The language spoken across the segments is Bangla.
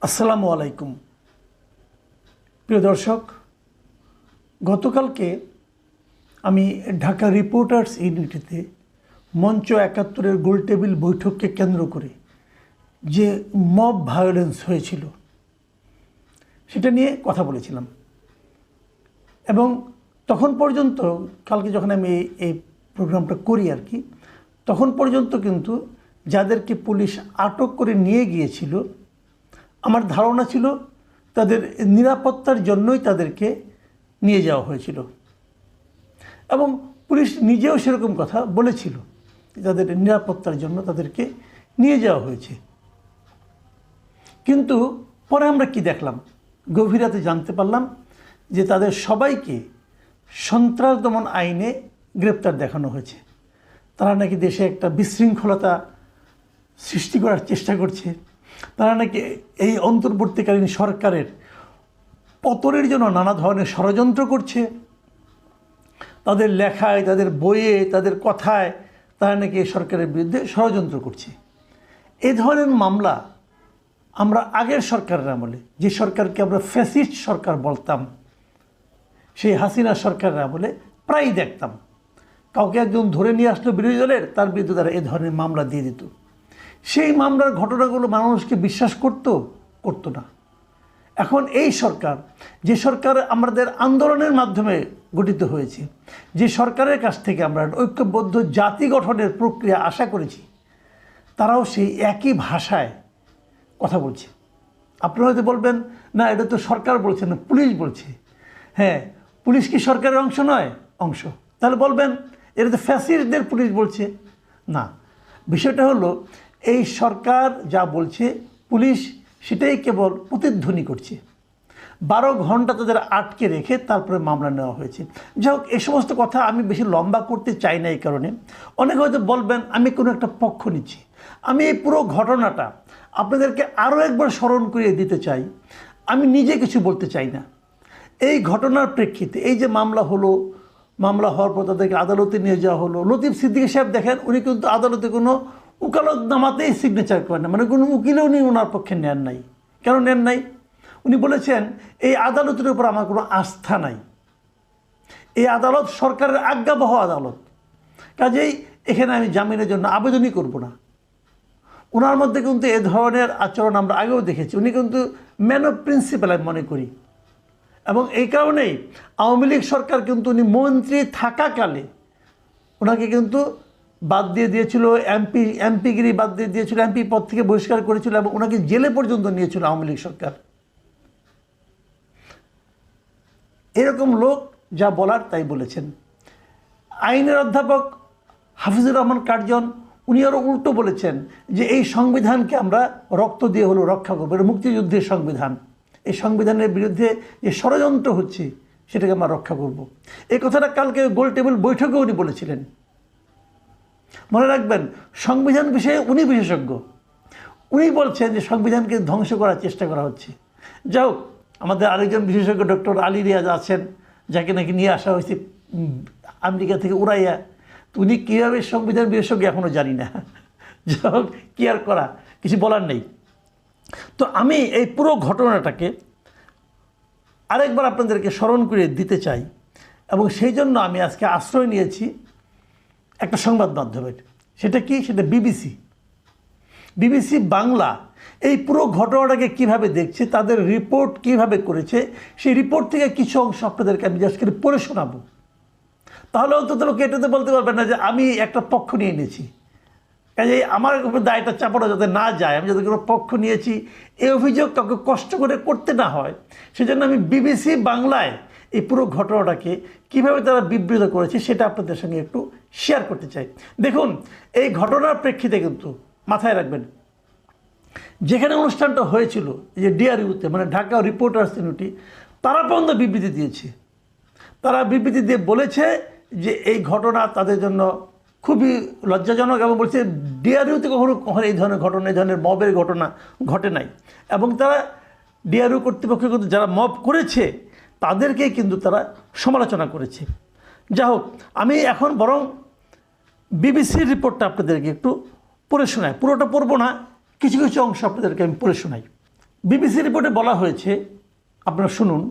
আসসালামু আলাইকুম। প্রিয় দর্শক, গতকালকে আমি ঢাকা রিপোর্টার্স ইউনিটিতে মঞ্চ একাত্তরের গোলটেবিল বৈঠককে কেন্দ্র করে যে মব ভায়োলেন্স হয়েছিল, সেটা নিয়ে কথা বলেছিলাম। এবং তখন পর্যন্ত, কালকে যখন আমি এই- এই প্রোগ্রামটা করি আর কি, তখন পর্যন্ত কিন্তু যাদেরকে পুলিশ আটক করে নিয়ে গিয়েছিল আমার ধারণা ছিল তাদের নিরাপত্তার জন্যই তাদেরকে নিয়ে যাওয়া হয়েছিল। এবং পুলিশ নিজেও সেরকম কথা বলেছিল তাদের নিরাপত্তার জন্য তাদেরকে নিয়ে যাওয়া হয়েছে। কিন্তু পরে আমরা কি দেখলাম? গভীরাতে জানতে পারলাম যে তাদের সবাইকে সন্ত্রাস দমন আইনে গ্রেপ্তার দেখানো হয়েছে। তারা নাকি দেশে একটা বিশৃঙ্খলতা সৃষ্টি করার চেষ্টা করছে। তারা নাকি এই অন্তর্বর্তীকালীন সরকারের পতনের জন্য নানা ধরনের ষড়যন্ত্র করছে। তাদের লেখায়, তাদের বইয়ে, তাদের কথায় তারা নাকি এই সরকারের বিরুদ্ধে ষড়যন্ত্র করছে। এ ধরনের মামলা আমরা আগের সরকারের আমলে, যে সরকারকে আমরা ফ্যাসিস্ট সরকার বলতাম, সেই হাসিনা সরকারের আমলে প্রায়ই দেখতাম। কাউকে একজন ধরে নিয়ে আসলো বিরোধী দলের, তার বিরুদ্ধে তারা এ ধরনের মামলা দিয়ে দিত। সেই মামলার ঘটনাগুলো মানুষকে বিশ্বাস করত, করতো না। এখন এই সরকার, যে সরকার আমাদের আন্দোলনের মাধ্যমে গঠিত হয়েছে, যে সরকারের কাছ থেকে আমরা ঐক্যবদ্ধ জাতি গঠনের প্রক্রিয়া আশা করেছি, তারাও সেই একই ভাষায় কথা বলছে। আপনারা হয়তো বলবেন, না, এটা তো সরকার বলছে না, পুলিশ বলছে। হ্যাঁ পুলিশ কি সরকারের অংশ নয়? অংশ। তাহলে বলবেন এটা তো ফ্যাসিস্টদের পুলিশ বলছে। না, বিষয়টা হলো এই সরকার যা বলছে, পুলিশ সেটাই কেবল প্রতিধ্বনি করছে। বারো ঘণ্টা তাদের আটকে রেখে তারপরে মামলা নেওয়া হয়েছে। যাই হোক এই সমস্ত কথা আমি বেশি লম্বা করতে চাই না এই কারণে। অনেকে হয়তো বলবেন, আমি কোনো একটা পক্ষ নিচ্ছি। আমি এই পুরো ঘটনাটা আপনাদেরকে আরও একবার স্মরণ করিয়ে দিতে চাই। আমি নিজে কিছু বলতে চাই না। এই ঘটনার প্রেক্ষিতে এই যে মামলা হলো, মামলা হওয়ার পর তাদেরকে আদালতে নিয়ে যাওয়া হলো। লতিফ সিদ্দিকী সাহেব দেখেন, উনি কিন্তু আদালতে কোনো উকালতনামাতেই সিগনেচার করেন মানে কোনো উকিলও উনি ওনার পক্ষে নেন নাই। কেন নেন নাই? উনি বলেছেন, এই আদালতের উপর আমার কোনো আস্থা নাই। এই আদালত সরকারের আজ্ঞাবহ আদালত। কাজেই এখানে আমি জামিনের জন্য আবেদনই করব না। ওনার মধ্যে কিন্তু এ ধরনের আচরণ আমরা আগেও দেখেছি। উনি কিন্তু ম্যান অফ প্রিন্সিপাল আমি মনে করি। এবং এই কারণেই আওয়ামী লীগ সরকার কিন্তু উনি মন্ত্রী থাকাকালে ওনাকে কিন্তু বাদ দিয়ে দিয়েছিল, এমপি, এমপিগিরি বাদ দিয়ে দিয়েছিল, এমপি পদ থেকে বহিষ্কার করেছিল এবং ওনাকে জেলে পর্যন্ত নিয়েছিল আওয়ামী লীগ সরকার। এরকম লোক যা বলার তাই বলেছেন। আইনের অধ্যাপক হাফিজুর রহমান কার্জন উনি আরও উল্টো বলেছেন যে এই সংবিধানকে আমরা রক্ত দিয়ে হলো রক্ষা করব, এটা মুক্তিযুদ্ধের সংবিধান। এই সংবিধানের বিরুদ্ধে যে ষড়যন্ত্র হচ্ছে, সেটাকে আমরা রক্ষা করব। এই কথাটা কালকে গোল টেবিল বৈঠকে উনি বলেছিলেন। মনে রাখবেন, সংবিধান বিষয়ে উনি বিশেষজ্ঞ। উনি বলছেন যে সংবিধানকে ধ্বংস করার চেষ্টা করা হচ্ছে। যাই হোক, আমাদের আরেকজন বিশেষজ্ঞ ডক্টর আলী রিয়াজ আছেন, যাকে নাকি নিয়ে আসা হয়েছে আমেরিকা থেকে উড়াইয়া। উনি কীভাবে সংবিধান বিশেষজ্ঞ এখনও জানি না। যাই হোক, কী আর করা, কিছু বলার নেই। তো আমি এই পুরো ঘটনাটাকে আরেকবার আপনাদেরকে স্মরণ করে দিতে চাই, এবং সেই জন্য আমি আজকে আশ্রয় নিয়েছি একটা সংবাদ মাধ্যমের। সেটা কি? সেটা বিবিসি। বিবিসি বাংলা এই পুরো ঘটনাটাকে কীভাবে দেখছে, তাদের রিপোর্ট কীভাবে করেছে, সেই রিপোর্ট থেকে কিছু অংশ আপনাদেরকে আমি জাস্ট করে পড়ে শোনাবো। তাহলে অন্তত লোক এটাতে বলতে পারবেন না যে আমি একটা পক্ষ নিয়ে নিয়েছি কাজে আমার উপর দায়টা চাপানো যাতে না যায়, আমি যাতে কোনো পক্ষ নিয়েছি এই অভিযোগ কাউকে কষ্ট করে করতে না হয়, সেজন্য আমি বিবিসি বাংলায় এই পুরো ঘটনাটাকে কীভাবে তারা বিবৃত করেছে সেটা আপনাদের সঙ্গে একটু শেয়ার করতে চাই। দেখুন, এই ঘটনার প্রেক্ষিতে কিন্তু মাথায় রাখবেন, যেখানে অনুষ্ঠানটা হয়েছিল যে ডিআরইউতে মানে ঢাকা রিপোর্টার্স ইউনিটি তারা পর্যন্ত বিবৃতি দিয়েছে। তারা বিবৃতি দিয়ে বলেছে যে এই ঘটনা তাদের জন্য খুবই লজ্জাজনক এবং বলছে ডিআরইউতে কখনো কখনো এই ধরনের ঘটনা, এই ধরনের মবের ঘটনা ঘটে নাই। এবং তারা ডিআরইউ কর্তৃপক্ষ কিন্তু যারা মব করেছে, তাদেরকেই কিন্তু তারা সমালোচনা করেছে। যা হোক, আমি এখন বরং বিবিসির রিপোর্টটা আপনাদেরকে একটু পড়ে শোনাই। পুরোটা পড়ব না, কিছু কিছু অংশ আপনাদেরকে আমি পড়ে শোনাই। বিবিসি রিপোর্টে বলা হয়েছে, আপনারা শুনুন,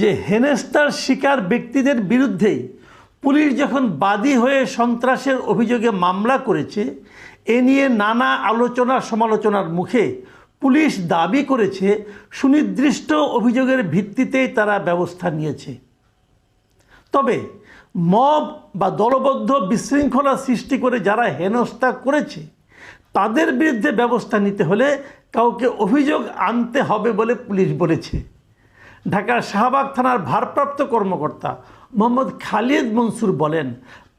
যে হেনেস্তার শিকার ব্যক্তিদের বিরুদ্ধেই পুলিশ যখন বাদী হয়ে সন্ত্রাসের অভিযোগে মামলা করেছে, এ নিয়ে নানা আলোচনা সমালোচনার মুখে পুলিশ দাবি করেছে, সুনির্দিষ্ট অভিযোগের ভিত্তিতেই তারা ব্যবস্থা নিয়েছে। তবে মব বা দলবদ্ধ বিশৃঙ্খলা সৃষ্টি করে যারা হেনস্থা করেছে, তাদের বিরুদ্ধে ব্যবস্থা নিতে হলে কাউকে অভিযোগ আনতে হবে বলে পুলিশ বলেছে। ঢাকার শাহবাগ থানার ভারপ্রাপ্ত কর্মকর্তা মোহাম্মদ খালিদ মনসুর বলেন,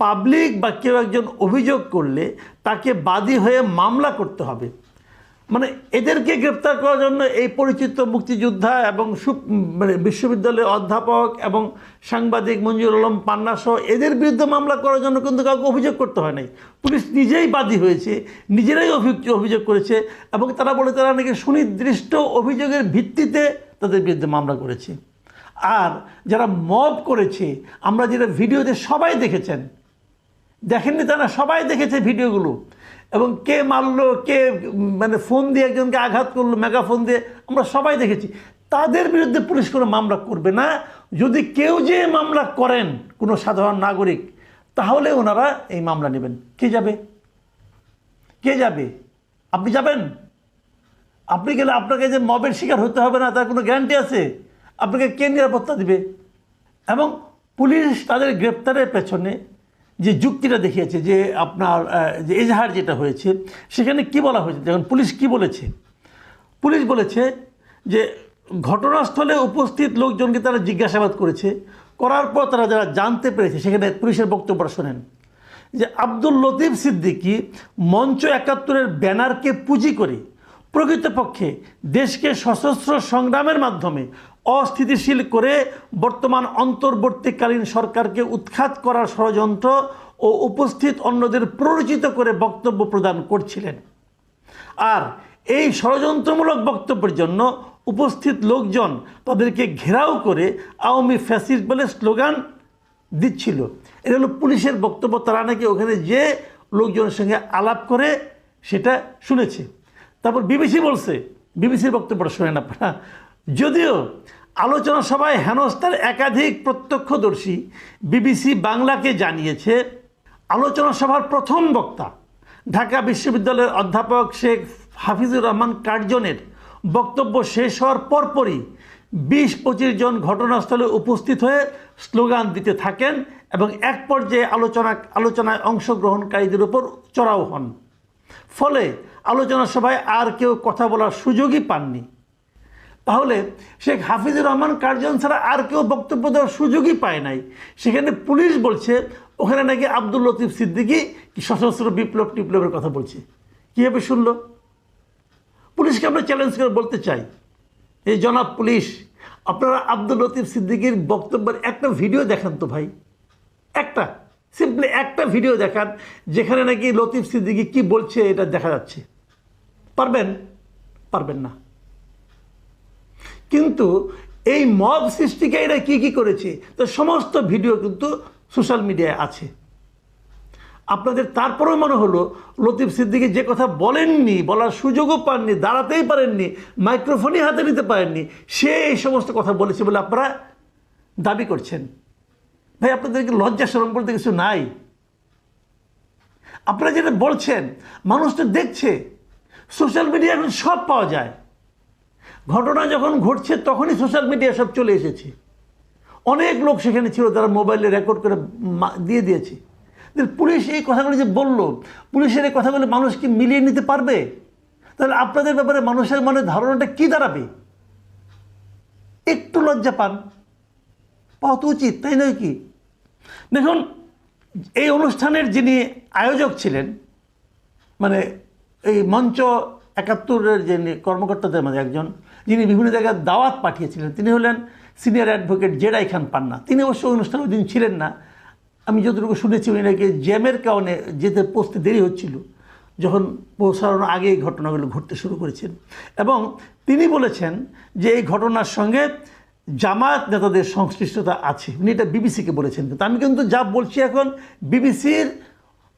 পাবলিক বা কেউ একজন অভিযোগ করলে তাকে বাদী হয়ে মামলা করতে হবে। মানে এদেরকে গ্রেপ্তার করার জন্য এই পরিচিত মুক্তিযোদ্ধা এবং মানে বিশ্ববিদ্যালয়ের অধ্যাপক এবং সাংবাদিক মঞ্জুর আলম পান্না সহ এদের বিরুদ্ধে মামলা করার জন্য কিন্তু কাউকে অভিযোগ করতে হয় নাই। পুলিশ নিজেই বাদী হয়েছে, নিজেরাই অভিযোগ করেছে এবং তারা বলে তারা নাকি সুনির্দিষ্ট অভিযোগের ভিত্তিতে তাদের বিরুদ্ধে মামলা করেছে। আর যারা মব করেছে, আমরা যেটা ভিডিওতে সবাই দেখেছেন, দেখেননি তারা সবাই দেখেছে ভিডিওগুলো। এবং কে মারলো, কে মানে ফোন দিয়ে একজনকে আঘাত করল, মেগাফোন দিয়ে, আমরা সবাই দেখেছি। তাদের বিরুদ্ধে পুলিশ কোনো মামলা করবে না। যদি কেউ যে মামলা করেন কোনো সাধারণ নাগরিক, তাহলে ওনারা এই মামলা নেবেন। কে যাবে? কে যাবে? আপনি যাবেন? আপনি গেলে আপনাকে যে মবের শিকার হতে হবে না, তার কোনো গ্যারান্টি আছে? আপনাকে কে নিরাপত্তা দিবে? এবং পুলিশ তাদের গ্রেপ্তারের পেছনে যে যুক্তিটা দেখিয়েছে, যে আপনার যে এজাহার যেটা হয়েছে, সেখানে কি বলা হয়েছে? দেখুন, পুলিশ কি বলেছে? পুলিশ বলেছে যে ঘটনাস্থলে উপস্থিত লোকজনকে তারা জিজ্ঞাসাবাদ করেছে, করার পর তারা যারা জানতে পেরেছে, সেখানে পুলিশের বক্তব্য শোনেন। যে আব্দুল লতিফ সিদ্দিকী মঞ্চ একাত্তরের ব্যানারকে পুঁজি করে প্রকৃতপক্ষে দেশকে সশস্ত্র সংগ্রামের মাধ্যমে অস্থিতিশীল করে বর্তমান অন্তর্বর্তীকালীন সরকারকে উৎখাত করার ষড়যন্ত্র ও উপস্থিত অন্যদের প্ররোচিত করে বক্তব্য প্রদান করছিলেন। আর এই ষড়যন্ত্রমূলক বক্তব্যের জন্য উপস্থিত লোকজন তাদেরকে ঘেরাও করে আওয়ামী ফ্যাসিস্ট বলে স্লোগান দিচ্ছিল। এটা হলো পুলিশের বক্তব্য, তারা নাকি ওখানে যে লোকজনের সঙ্গে আলাপ করে সেটা শুনেছে। তারপর বিবিসি বলছে, বিবিসির বক্তব্যটা শোনেন আপনারা। যদিও আলোচনা সভায় হেনস্থার একাধিক প্রত্যক্ষদর্শী বিবিসি বাংলাকে জানিয়েছে, আলোচনা সভার প্রথম বক্তা ঢাকা বিশ্ববিদ্যালয়ের অধ্যাপক শেখ হাফিজুর রহমান কার্জনের বক্তব্য শেষ হওয়ার পরপরই বিশ পঁচিশ জন ঘটনাস্থলে উপস্থিত হয়ে স্লোগান দিতে থাকেন এবং এক পর্যায়ে আলোচনা, আলোচনায় অংশগ্রহণকারীদের উপর চড়াও হন। ফলে আলোচনা সভায় আর কেউ কথা বলার সুযোগই পাননি। তাহলে শেখ হাফিজুর রহমান কার্জন ছাড়া আর কেউ বক্তব্য দেওয়ার সুযোগই পায় নাই। সেখানে পুলিশ বলছে, ওখানে নাকি আব্দুল লতিফ সিদ্দিকি সশস্ত্র বিপ্লব টিপ্লবের কথা বলছে। কীভাবে শুনলো? পুলিশকে আমরা চ্যালেঞ্জ করে বলতে চাই এই জনাব পুলিশ, আপনারা আব্দুল লতিফ সিদ্দিকির বক্তব্যের একটা ভিডিও দেখান তো ভাই। একটা সিম্পলি একটা ভিডিও দেখান, যেখানে নাকি লতিফ সিদ্দিকি কি বলছে এটা দেখা যাচ্ছে। পারবেন? পারবেন না। কিন্তু এই মব সৃষ্টিকারীরা কী কী করেছে? তো সমস্ত ভিডিও কিন্তু সোশ্যাল মিডিয়ায় আছে। আপনাদের তারপরেও মনে হলো, লতিফ সিদ্দিকি যে কথা বলেননি, বলার সুযোগও পাননি, দাঁড়াতেই পারেননি, মাইক্রোফোনই হাতে নিতে পারেননি, সে এই সমস্ত কথা বলেছে বলে আপনারা দাবি করছেন। ভাই আপনাদেরকে লজ্জা সরম বলতে কিছু নাই? আপনারা যেটা বলছেন, মানুষ তো দেখছে, সোশ্যাল মিডিয়া এখন সব পাওয়া যায়। ঘটনা যখন ঘটছে, তখনই সোশ্যাল মিডিয়া সব চলে এসেছে। অনেক লোক সেখানে ছিল তারা মোবাইলে রেকর্ড করে দিয়ে দিয়েছে। পুলিশ এই কথাগুলো যে বলল, পুলিশের এই কথাগুলো মানুষ কি মিলিয়ে নিতে পারবে? তাহলে আপনাদের ব্যাপারে মানুষের মনে ধারণাটা কি দাঁড়াবে? একটু লজ্জা পান। পাওয়া তো উচিত, তাই নয় কি? দেখুন, এই অনুষ্ঠানের যিনি আয়োজক ছিলেন মানে এই মঞ্চ একাত্তরের যিনি কর্মকর্তাদের মাঝে একজন, যিনি বিভিন্ন জায়গায় দাওয়াত পাঠিয়েছিলেন, তিনি হলেন সিনিয়র অ্যাডভোকেট জেরাই খান পান্না। তিনি অবশ্য অনুষ্ঠানে ওই দিন ছিলেন না। আমি যতটুকু শুনেছি উনি নাকি জ্যামের কারণে যেতে পৌঁছতে দেরি হচ্ছিল, যখন পৌঁছানোর আগে এই ঘটনাগুলো ঘটতে শুরু করেছেন। এবং তিনি বলেছেন যে এই ঘটনার সঙ্গে জামায়াত নেতাদের সংশ্লিষ্টতা আছে। উনি এটা বিবিসিকে বলেছেন। কিন্তু আমি কিন্তু যা বলছি এখন বিবিসির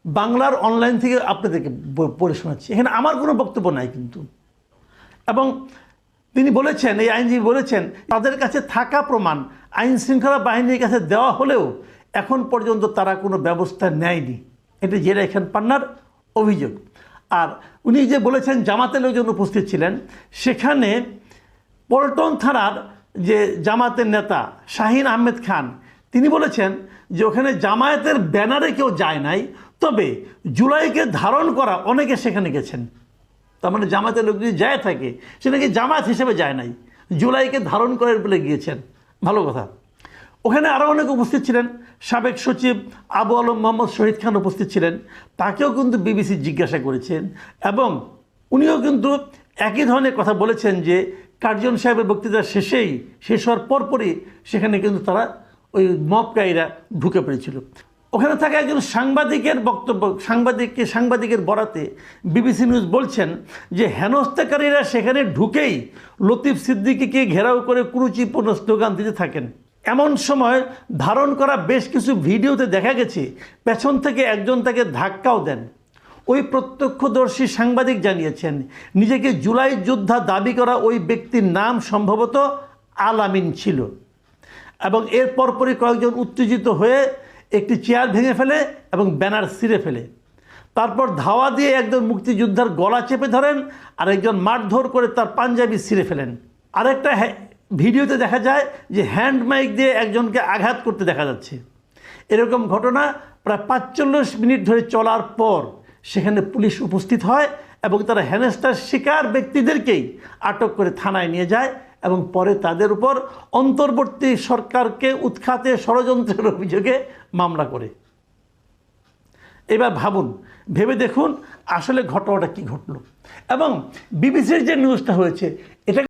বাংলার অনলাইন থেকে আপনাদেরকে পড়ে শোনাচ্ছি। এখানে আমার কোনো বক্তব্য নাই কিন্তু। এবং তিনি বলেছেন, এই আইনজীবী বলেছেন, তাদের কাছে থাকা প্রমাণ, আইন শৃঙ্খলা বাহিনীর কাছে দেওয়া হলেও এখন পর্যন্ত তারা কোনো ব্যবস্থা নেয়নি। এটা জেরা খান পান্নার অভিযোগ। আর উনি যে বলেছেন জামাতের লোকজন উপস্থিত ছিলেন, সেখানে পল্টন থানার যে জামাতের নেতা শাহিন আহমেদ খান, তিনি বলেছেন যে ওখানে জামায়াতের ব্যানারে কেউ যায় নাই তবে জুলাইকে ধারণ করা অনেকে সেখানে গেছেন। তার মানে জামাতের লোক যদি যায় থাকে, সে নাকি জামাত হিসেবে যায় নাই। জুলাইকে ধারণ করে বলে গিয়েছেন। ভালো কথা। ওখানে আরও অনেক উপস্থিত ছিলেন। সাবেক সচিব আবু আলম মোহাম্মদ শহীদ খান উপস্থিত ছিলেন। তাকেও কিন্তু বিবিসি জিজ্ঞাসা করেছেন এবং উনিও কিন্তু একই ধরনের কথা বলেছেন যে কার্জন সাহেবের বক্তৃতা শেষেই, শেষ হওয়ার পরপরই সেখানে কিন্তু তারা ওই মপকারীরা ঢুকে পড়েছিল। ওখানে থাকা একজন সাংবাদিকের বক্তব্য, সাংবাদিককে, সাংবাদিকের বরাতে বিবিসি নিউজ বলছেন যে হেনস্থাকারীরা সেখানে ঢুকেই লতিফ সিদ্দিকিকে ঘেরাও করে কুরুচিপূর্ণ স্লোগান দিতে থাকেন। এমন সময় ধারণ করা বেশ কিছু ভিডিওতে দেখা গেছে, পেছন থেকে একজন তাকে ধাক্কাও দেন। ওই প্রত্যক্ষদর্শী সাংবাদিক জানিয়েছেন, নিজেকে জুলাই যোদ্ধা দাবি করা ওই ব্যক্তির নাম সম্ভবত আলামিন ছিল। এবং এর পরপরই কয়েকজন উত্তেজিত হয়ে একটি চেয়ার ভেঙে ফেলে এবং ব্যানার ছিঁড়ে ফেলে। তারপর ধাওয়া দিয়ে একজন মুক্তিযোদ্ধার গলা চেপে ধরেন আর একজন মারধর করে তার পাঞ্জাবি ছিঁড়ে ফেলেন। আরেকটা ভিডিওতে দেখা যায় যে হ্যান্ড মাইক দিয়ে একজনকে আঘাত করতে দেখা যাচ্ছে। এরকম ঘটনা প্রায় পাঁচচল্লিশ মিনিট ধরে চলার পর সেখানে পুলিশ উপস্থিত হয় এবং তারা হেনস্থার শিকার ব্যক্তিদেরকেই আটক করে থানায় নিয়ে যায় এবং পরে তাদের উপর অন্তর্বর্তী সরকারকে উৎখাতে ষড়যন্ত্রের অভিযোগে মামলা করে। এবার ভাবুন, ভেবে দেখুন আসলে ঘটনাটা কি ঘটল। এবং বিবিসির যে নিউজটা হয়েছে, এটা